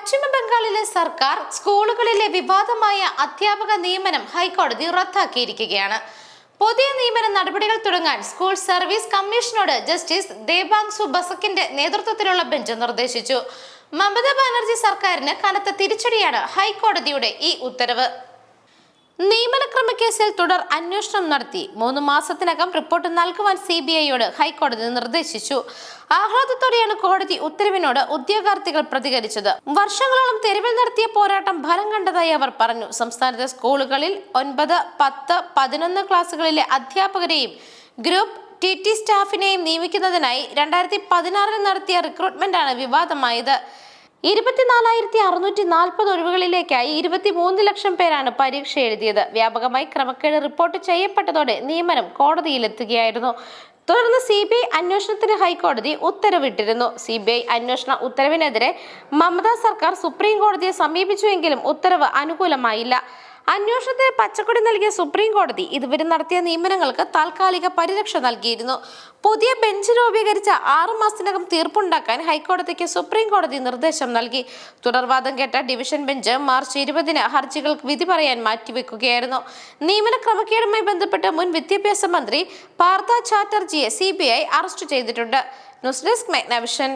പശ്ചിമ ബംഗാളിലെ സർക്കാർ സ്കൂളുകളിലെ വിവാദമായ അധ്യാപക നിയമനം ഹൈക്കോടതി റദ്ദാക്കിയിരിക്കുകയാണ്. പുതിയ നിയമന നടപടികൾ തുടങ്ങാൻ സ്കൂൾ സർവീസ് കമ്മീഷനോട് ജസ്റ്റിസ് ദേബാങ്സു ബസക്കിന്റെ നേതൃത്വത്തിലുള്ള ബെഞ്ച് നിർദ്ദേശിച്ചു. മമതാ ബാനർജി സർക്കാരിന് കനത്ത തിരിച്ചടിയാണ് ഹൈക്കോടതിയുടെ ഈ ഉത്തരവ്. നിയമനക്രമക്കേസിൽ തുടർ അന്വേഷണം നടത്തി. മൂന്ന് മാസത്തിനകം റിപ്പോർട്ട് നൽകുവാൻ സി ബി ഐയോട് ഹൈക്കോടതി നിർദ്ദേശിച്ചു. ആഹ്ലാദത്തോടെയാണ് കോടതി ഉത്തരവിനോട് ഉദ്യോഗാർത്ഥികൾ പ്രതികരിച്ചത്. വർഷങ്ങളോളം തെരുവിൽ നടത്തിയ പോരാട്ടം ഫലം കണ്ടതായി അവർ പറഞ്ഞു. സംസ്ഥാനത്തെ സ്കൂളുകളിൽ ഒൻപത് പത്ത് പതിനൊന്ന് ക്ലാസ്സുകളിലെ അധ്യാപകരെയും ഗ്രൂപ്പ് ടി ടി സ്റ്റാഫിനെയും നിയമിക്കുന്നതിനായി രണ്ടായിരത്തി പതിനാറിൽ നടത്തിയ റിക്രൂട്ട്മെന്റാണ് വിവാദമായത്. ഇരുപത്തിനാലായിരത്തി അറുന്നൂറ്റി നാൽപ്പത് ഒഴിവുകളിലേക്കായി ഇരുപത്തിമൂന്ന് ലക്ഷം പേരാണ് പരീക്ഷ എഴുതിയത്. വ്യാപകമായി ക്രമക്കേട് റിപ്പോർട്ട് ചെയ്യപ്പെട്ടതോടെ നിയമനം കോടതിയിലെത്തുകയായിരുന്നു. തുടർന്ന് സി ബി ഐ അന്വേഷണത്തിന് ഹൈക്കോടതി ഉത്തരവിട്ടിരുന്നു. സി ബി ഐ അന്വേഷണ ഉത്തരവിനെതിരെ മമതാ സർക്കാർ സുപ്രീം കോടതിയെ സമീപിച്ചുവെങ്കിലും ഉത്തരവ് അനുകൂലമായില്ല. അന്വേഷണത്തിന് പച്ചക്കൊടി നൽകിയ സുപ്രീം കോടതി ഇതുവരെ നടത്തിയ നിയമനങ്ങൾക്ക് താൽക്കാലിക പരിരക്ഷ നൽകിയിരുന്നു. പുതിയ ബെഞ്ച് രൂപീകരിച്ച ആറു മാസത്തിനകം തീർപ്പുണ്ടാക്കാൻ ഹൈക്കോടതിക്ക് സുപ്രീം കോടതി നിർദ്ദേശം നൽകി. തുടർവാദം കേട്ട ഡിവിഷൻ ബെഞ്ച് മാർച്ച് ഇരുപതിന് ഹർജികൾക്ക് വിധി പറയാൻ മാറ്റിവെക്കുകയായിരുന്നു. നിയമന ക്രമക്കേടുമായി ബന്ധപ്പെട്ട് മുൻ വിദ്യാഭ്യാസ മന്ത്രി പാർത്ഥ ചാറ്റർജിയെ സി അറസ്റ്റ് ചെയ്തിട്ടുണ്ട്. News desk മെഗ്നവിഷൻ